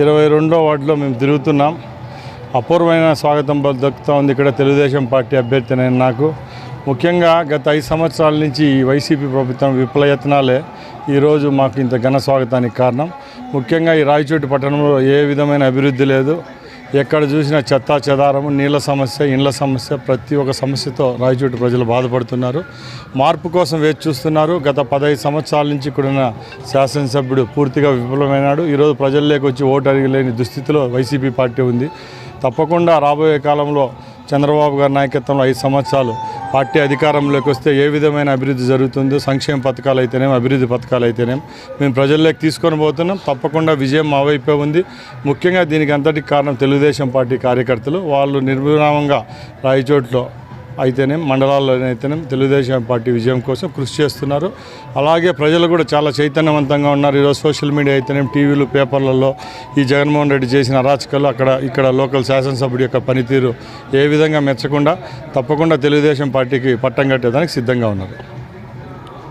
ఇరవై రెండో వార్డులో మేము తిరుగుతున్నాం. అపూర్వమైన స్వాగతం దక్కుతా ఉంది ఇక్కడ తెలుగుదేశం పార్టీ అభ్యర్థినైన నాకు. ముఖ్యంగా గత ఐదు సంవత్సరాల నుంచి ఈ వైసీపీ ప్రభుత్వం విప్లయత్నాలే ఈరోజు మాకు ఇంత ఘన స్వాగతానికి కారణం. ముఖ్యంగా ఈ రాయచోటి పట్టణంలో ఏ విధమైన అభివృద్ధి లేదు. ఎక్కడ చూసినా చెత్తా చెదారము నీళ్ళ సమస్య ఇండ్ల సమస్య ప్రతి ఒక్క సమస్యతో రాయచోటి ప్రజలు బాధపడుతున్నారు. మార్పు కోసం వేచి చూస్తున్నారు. గత పదహైదు సంవత్సరాల నుంచి ఇక్కడున్న శాసనసభ్యుడు పూర్తిగా విఫలమైనాడు. ఈరోజు ప్రజల్లోకి వచ్చి ఓటు అడిగలేని దుస్థితిలో వైసీపీ పార్టీ ఉంది. తప్పకుండా రాబోయే కాలంలో చంద్రబాబు గారి నాయకత్వంలో ఐదు సంవత్సరాలు పార్టీ అధికారంలోకి వస్తే ఏ విధమైన అభివృద్ధి జరుగుతుందో సంక్షేమ పథకాలు అయితేనేం అభివృద్ధి పథకాలు అయితేనేం మేము ప్రజల్లోకి తీసుకొని పోతున్నాం. తప్పకుండా విజయం మా వైపే ఉంది. ముఖ్యంగా దీనికి అంతటికి కారణం తెలుగుదేశం పార్టీ కార్యకర్తలు. వాళ్ళు నిర్విరామంగా రాయచోట్లో అయితేనే మండలాల్లోనైతేనే తెలుగుదేశం పార్టీ విజయం కోసం కృషి చేస్తున్నారు. అలాగే ప్రజలు కూడా చాలా చైతన్యవంతంగా ఉన్నారు. ఈరోజు సోషల్ మీడియా అయితేనేం టీవీలు పేపర్లలో ఈ జగన్మోహన్ రెడ్డి చేసిన అరాచకాలు అక్కడ ఇక్కడ లోకల్ శాసనసభ్యుడి యొక్క పనితీరు ఏ విధంగా మెచ్చకుండా తప్పకుండా తెలుగుదేశం పార్టీకి పట్టం కట్టేదానికి సిద్ధంగా ఉన్నారు.